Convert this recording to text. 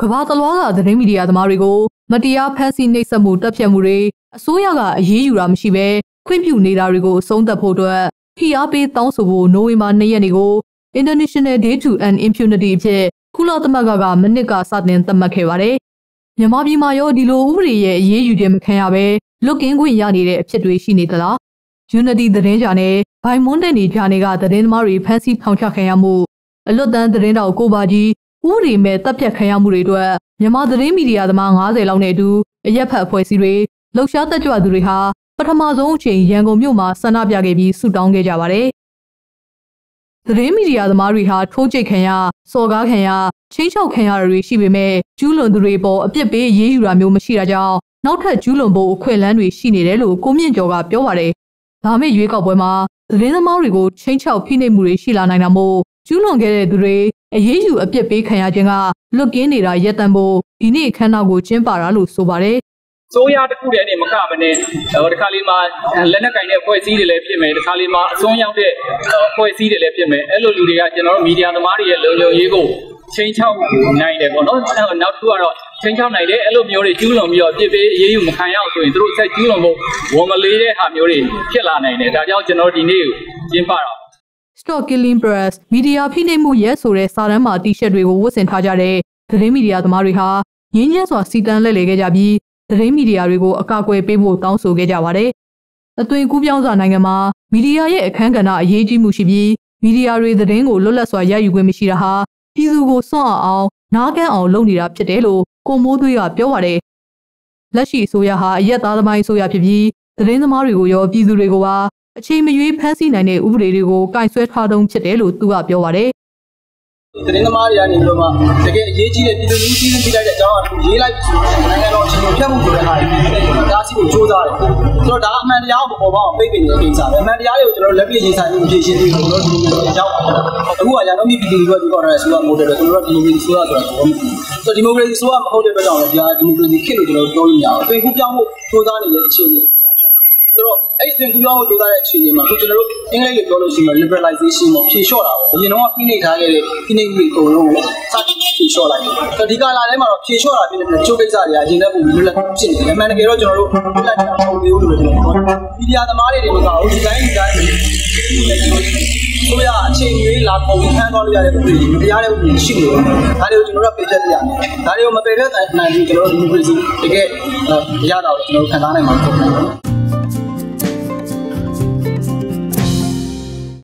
ကဘာတလွားကသတင်းမီဒီယာသမားတွေကိုမတရားဖမ်းဆီးနှိပ်စက်မှုတပ်ဖြတ်မှုတွေအစိုးရကအရေးယူတာမရှိဘဲခွင့်ပြုနေတာတွေကိုအဆုံးသတ်ဖို့အတွက်ဖိအားပေးတောင်းဆိုဖို့နိုဝင်ဘာ၂ရက်နေ့ကို International Day to End Impunity အဖြစ်ကုလသမဂ္ဂကမနစ်ကစတင်သတ်မှတ်ခဲ့ပါတယ်။မြန်မာပြည်မှာရောဒီလိုဥပဒေရဲ့အရေးယူခြင်းမခံရဘဲလွတ်ကင်းခွင့်ရနေတဲ့အဖြစ်တွေရှိနေသလား။ Unity သတင်းကြနဲ့ဘိုင်မွန်းတဲ့နေကြနေကသတင်းသမားတွေဖမ်းဆီးထောင်ချခံရမှုအလွတ်တန်းသတင်းတော်ကိုပါကြီး ဥပဒေမဲ့တပ်ဖြတ်ခံရမှုတွေအတွက်မြန်မာသတင်းမီဒီယာသမား90လောက်နဲ့အတူအရက်ဖတ်အဖွဲ့အစည်းတွေလှုပ်ရှားတက်ကြွသူတွေဟာပထမဆုံးအချိန်ရန်ကုန်မြို့မှာဆန္ဒပြခဲ့ပြီးဆုတောင်းခဲ့ကြပါတယ်။သတင်းမီဒီယာသမားတွေဟာထိုးကျိတ်ခံရ၊စော်ကားခံရ၊ချင်းချောက်ခံရတွေရှိပေမဲ့ကျူးလွန်သူတွေပေါ်အပြစ်ပေးရေးယူတာမျိုးမရှိတာကြောင့်နောက်ထပ်ကျူးလွန်ဖို့အခွင့်အလမ်းတွေရှိနေတယ်လို့ကိုမြင့်ကျော်ကပြောပါတယ်။ဒါမဲ့ရွေးကောက်ပွဲမှာသတင်းသမားတွေကိုချင်းချောက်ဖိနှိပ်မှုတွေရှိလာနိုင်တာမို့ကျူးလွန်ခဲ့တဲ့သူတွေ အရေးယူအပြစ်ပေးခံရခြင်းကလွတ်ကင်းနေတာရက်တန်ဖို့ဒီနေ့အခမ်းအနားကိုကျင်းပတာလို့ဆိုပါတယ်စိုးရတစ်ခုတည်းနဲ့မကမနဲ့ဟိုတခါလေးမှာလက်နက်ကင်တဲ့ဖွဲ့စည်းတွေလည်းဖြစ်မယ်တခါလေးမှာအစွန်းရောက်တဲ့ဖွဲ့စည်းတွေလည်းဖြစ်မယ်အဲ့လိုလူတွေကကျွန်တော်တို့မီဒီယာသမားတွေရဲ့လုံခြုံရေးကိုချင်းချောက်နိုင်တယ်ပေါ့နော်နောက်တစ်ခုကတော့ချင်းချောက်နိုင်တယ်အဲ့လိုမျိုးတွေကျူးလွန်ပြီးတော့ပြစ်ပေးအေးအေးယူမခံရအောင်ဆိုရင်တို့ဆက်ကျူးလွန်ဖို့ဝန်မလေးတဲ့ဟာမျိုးတွေဖြစ်လာနိုင်တယ်ဒါကြောင့်ကျွန်တော်ဒီနေ့ကိုကျင်းပတာ Stop Killing Press မီဒီယာဖိနှိပ်မှုရဲဆိုတဲ့စာတမ်းမှာတီရှပ်တွေကိုဝတ်ဆင်ထားကြတဲ့သတင်းမီဒီယာသမားတွေဟာရင်းချမ်းစွာစီတန်းလှည့်လည်ခဲ့ကြပြီးသတင်းမီဒီယာတွေကိုအကာအကွယ်ပေးဖို့တောင်းဆိုခဲ့ကြပါတယ်။အသွင်ကူးပြောင်းစွာနိုင်ငံမှာမီဒီယာရဲ့အခန်းကဏ္ဍအရေးကြီးမှုရှိပြီးမီဒီယာတွေသတင်းကိုလွတ်လပ်စွာရယူခွင့်မရှိတာဟာပြည်သူကိုစွန့်အောင်နားကန်းအောင်လုပ်နေတာဖြစ်တယ်လို့ကိုမိုးသွေးကပြောပါတယ်။လက်ရှိအစိုးရဟာအရက်သားသမိုင်းအစိုးရဖြစ်ပြီးသတင်းသမားတွေကိုရောပြည်သူတွေကိုပါ အချိန်မရွေးဖမ်းဆီးနိုင်တဲ့ဥပဒေတွေကိုကင်ဆွဲထားတုံးဖြစ်တယ်လို့သူကပြောပါတယ်။သတင်းသမားတွေကနေပြီးတော့မှတကယ်အရေးကြီးတဲ့ပြည်သူလူထုကြီးကြီးလိုက်တဲ့အကြောင်းအရာရေးလိုက်ဆိုနိုင်ငံတော်အခြေအနေဖြတ်မှုတွေလည်းဟာတားဆီးဖို့ကြိုးစားတယ်။ဆိုတော့ဒါအမှန်တရားကိုပေါ်ပေါက်အောင်ပိတ်ပင်နေတဲ့ကိစ္စပဲ။အမှန်တရားတွေကိုကျွန်တော်လက်ပြရေးဆိုင်မှုဖြည့်ရှင်းပြီးတော့ကျွန်တော်ဒီလိုမျိုးကြောက်အခုကရန်ကုန်ပြည်သူလူထုကဒီကောင်နဲ့ဆိုတော့မိုတယ်လို့ကျွန်တော်ကဒီလိုမျိုးဆိုတာဆိုတာကိုဆိုတော့ဒီမိုကရေစီဆိုတာမဟုတ်တဲ့ဘက်ကြောင့်လည်းဒီမိုကရေစီခေတ်လို့ကျွန်တော်ပြောလို့မရဘူး။အပင်ခုပြောင်းဖို့ကြိုးစားနေတဲ့အခြေအနေဆိုတော့ အဲ့ဒီသင်ကူးပြောင်းကိုလုပ်တဲ့အခြေအနေမှာအခုကျွန်တော်တို့အင်္ဂလိပ်လိုပြောလို့ရှိရင် liberalization ပေါ့ဖြေလျှော့တာပေါ့အရင်တော့ဖိနှိပ်ထားခဲ့တဲ့ဖိနှိပ်မှုတွေအကုန်လုံးကိုစတင်ဖြေလျှော့လိုက်တယ်ဆိုတော့ဒီကာလာထဲမှာတော့ဖြေလျှော့တာဖြစ်နေတဲ့ချိုးကိစ္စတွေကအရင်ကပုံလွတ်လပ်ဖြစ်နေတယ်အမှန်တကယ်တော့ကျွန်တော်တို့လွတ်လပ်တာမဟုတ်သေးဘူးလို့ကျွန်တော်ပြောတယ်မီဒီယာသမားတွေတွေမကဘူးဒီတိုင်းဒီတိုင်းဆိုရအချိန်ကြီးလာပုံဖမ်းသွားလို့ရတဲ့ဥပဒေမတရားတဲ့ဥပဒေရှိနေတယ်ဒါတွေကိုကျွန်တော်တို့ပယ်ဖျက်ပြရမယ်ဒါတွေကိုမပယ်ဖျက်နိုင်ဘူးကျွန်တော်တို့ဒီမိုကရေစီတကယ်ရတာကိုကျွန်တော်ခံစားနိုင်မှာမဟုတ်ဘူး